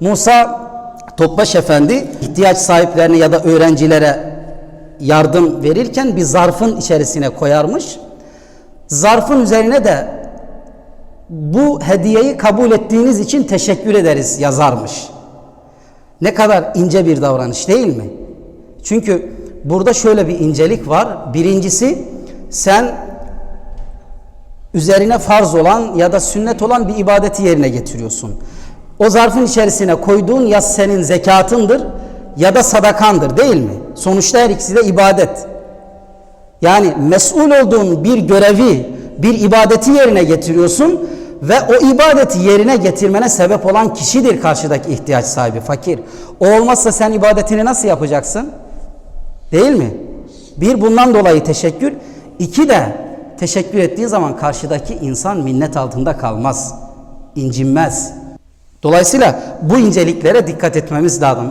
Musa Topbaş Efendi ihtiyaç sahiplerine ya da öğrencilere yardım verirken bir zarfın içerisine koyarmış. Zarfın üzerine de bu hediyeyi kabul ettiğiniz için teşekkür ederiz yazarmış. Ne kadar ince bir davranış değil mi? Çünkü burada şöyle bir incelik var. Birincisi sen üzerine farz olan ya da sünnet olan bir ibadeti yerine getiriyorsun. O zarfın içerisine koyduğun ya senin zekatındır ya da sadakandır değil mi? Sonuçta her ikisi de ibadet. Yani mesul olduğun bir görevi, bir ibadeti yerine getiriyorsun ve o ibadeti yerine getirmene sebep olan kişidir karşıdaki ihtiyaç sahibi, fakir. O olmazsa sen ibadetini nasıl yapacaksın? Değil mi? Bir bundan dolayı teşekkür. iki de teşekkür ettiği zaman karşıdaki insan minnet altında kalmaz. incinmez. Dolayısıyla bu inceliklere dikkat etmemiz lazım.